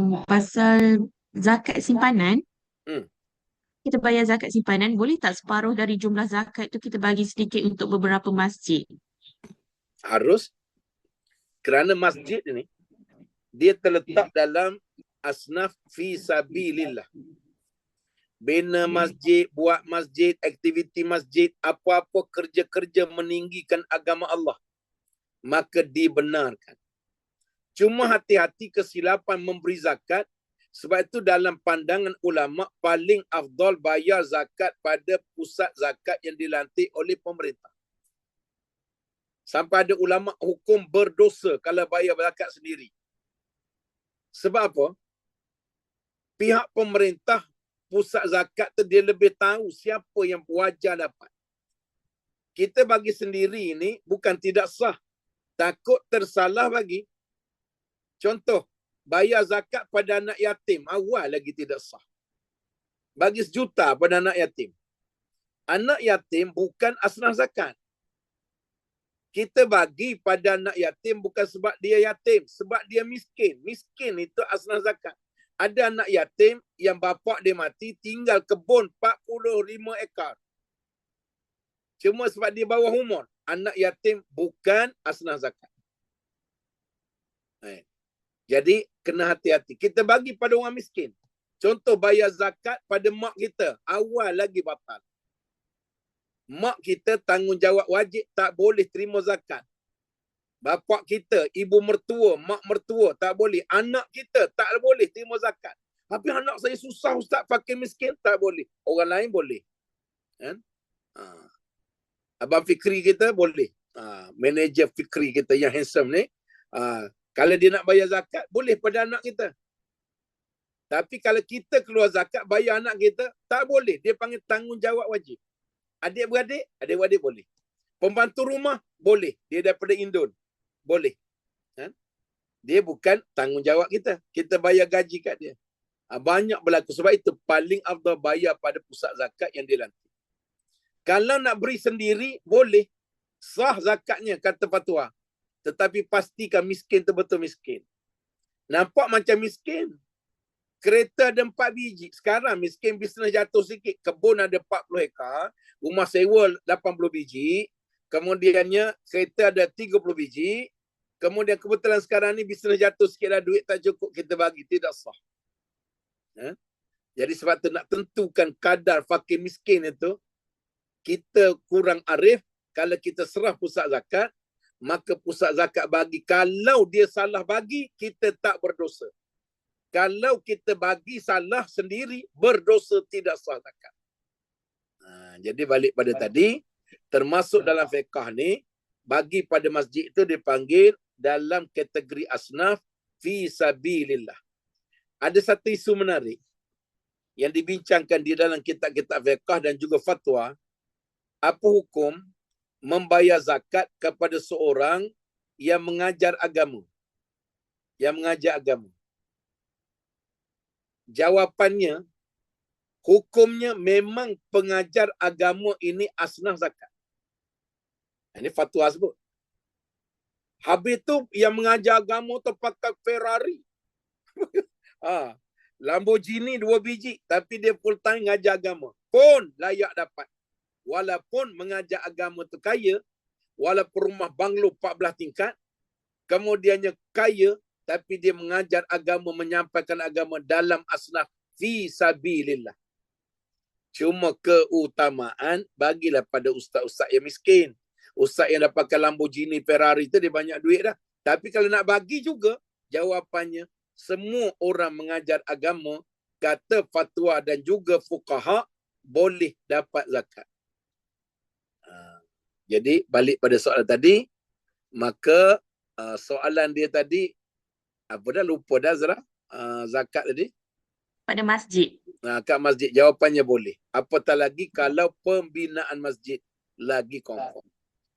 um, pasal zakat simpanan. Hmm. Kita bayar zakat simpanan, boleh tak separuh dari jumlah zakat tu kita bagi sedikit untuk beberapa masjid? Harus. Kerana masjid ni, dia terletak dalam asnaf fi sabilillah. Bina masjid, buat masjid, aktiviti masjid, apa-apa kerja-kerja meninggikan agama Allah. Maka dibenarkan. Cuma hati-hati kesilapan memberi zakat. Sebab itu dalam pandangan ulama paling afdal bayar zakat pada pusat zakat yang dilantik oleh pemerintah. Sampai ada ulama hukum berdosa kalau bayar zakat sendiri. Sebab apa? Pihak pemerintah pusat zakat tu dia lebih tahu siapa yang wajar dapat. Kita bagi sendiri ini bukan tidak sah. Takut tersalah bagi. Contoh, bayar zakat pada anak yatim. Awal lagi tidak sah. Bagi sejuta pada anak yatim. Anak yatim bukan asnaf zakat. Kita bagi pada anak yatim bukan sebab dia yatim. Sebab dia miskin. Miskin itu asnaf zakat. Ada anak yatim yang bapak dia mati tinggal kebun 45 ekar. Cuma sebab dia bawah umur. Anak yatim bukan asnaf zakat. Eh. Jadi kena hati-hati. Kita bagi pada orang miskin. Contoh bayar zakat pada mak kita. Awal lagi batal. Mak kita tanggungjawab wajib tak boleh terima zakat. Bapak kita, ibu mertua, mak mertua tak boleh. Anak kita tak boleh terima zakat. Tapi anak saya susah ustaz pakai miskin tak boleh. Orang lain boleh. Kan? Ha. Abang Fikri kita boleh. Ha. Manager Fikri kita yang handsome ni. Ha. Kalau dia nak bayar zakat, boleh pada anak kita. Tapi kalau kita keluar zakat, bayar anak kita, tak boleh. Dia panggil tanggungjawab wajib. Adik-beradik, adik-beradik boleh. Pembantu rumah, boleh. Dia daripada Indon boleh. Kan? Dia bukan tanggungjawab kita. Kita bayar gaji kat dia. Ha, banyak berlaku. Sebab itu paling afdal bayar pada pusat zakat yang dilantik. Kalau nak beri sendiri, boleh. Sah zakatnya, kata fatwa. Tetapi pastikan miskin tu betul miskin. Nampak macam miskin. Kereta ada empat biji. Sekarang miskin bisnes jatuh sikit. Kebun ada 40 ekar. Rumah sewa 80 biji. Kemudiannya kereta ada 30 biji. Kemudian kebetulan sekarang ni bisnes jatuh sikit dah duit tak cukup kita bagi. Tidak sah. Ha? Jadi sebab tu nak tentukan kadar fakir miskin itu, kita kurang arif kalau kita serah pusat zakat, maka pusat zakat bagi. Kalau dia salah bagi, kita tak berdosa. Kalau kita bagi salah sendiri, berdosa tidak sah zakat. Ha, jadi balik pada tadi, termasuk dalam fiqah ni, bagi pada masjid itu dipanggil dalam kategori asnaf fi sabilillah. Ada satu isu menarik yang dibincangkan di dalam kitab-kitab fiqh dan juga fatwa. Apa hukum membayar zakat kepada seorang yang mengajar agama? Yang mengajar agama. Jawapannya, hukumnya memang pengajar agama ini asnaf zakat. Ini fatwa sebut. Habis tu yang mengajar agama tu pakai Ferrari. ha. Lamborghini dua biji. Tapi dia full time mengajar agama. Pun layak dapat. Walaupun mengajar agama tu kaya. Walaupun rumah banglo 14 tingkat. Kemudiannya kaya. Tapi dia mengajar agama, menyampaikan agama dalam asnaf. Fi sabilillah. Cuma keutamaan bagilah pada ustaz-ustaz yang miskin ustaz yang dapatkan Lamborghini Ferrari tu dia banyak duit dah. Tapi kalau nak bagi juga, jawapannya semua orang mengajar agama kata fatwa dan juga fukaha boleh dapat zakat. Ha. Jadi balik pada soalan tadi, maka uh, soalan dia tadi apa dah lupa dah Zara uh, zakat tadi pada masjid. Nah, kat masjid jawapannya boleh. Apatah lagi kalau pembinaan masjid lagi confirm.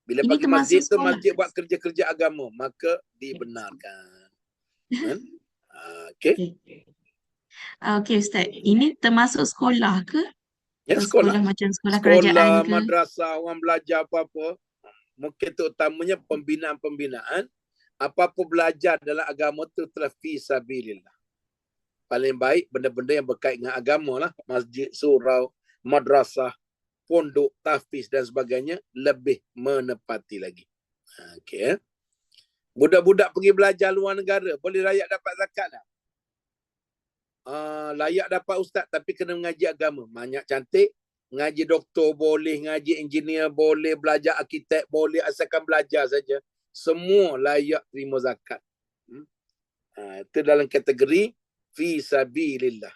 Bila Ini bagi masjid tu masjid buat kerja-kerja agama, maka dibenarkan. Kan? Ah, okay. Okay Ustaz. Ini termasuk sekolah ke? Ya, sekolah. sekolah macam sekolah, sekolah kerajaan ke? madrasah, orang belajar apa-apa. Mungkin tu utamanya pembinaan-pembinaan. Apa-apa belajar dalam agama tu telah fi sabilillah. paling baik benda-benda yang berkait dengan agama lah. Masjid, surau, madrasah, pondok, tahfiz dan sebagainya lebih menepati lagi. Ha, Okey. eh. Budak-budak pergi belajar luar negara, boleh layak dapat zakat tak? Uh, layak dapat ustaz tapi kena mengaji agama. Banyak cantik. Ngaji doktor boleh, ngaji engineer boleh, belajar arkitek boleh, asalkan belajar saja. Semua layak terima zakat. Hmm? Uh, itu dalam kategori fi sabilillah.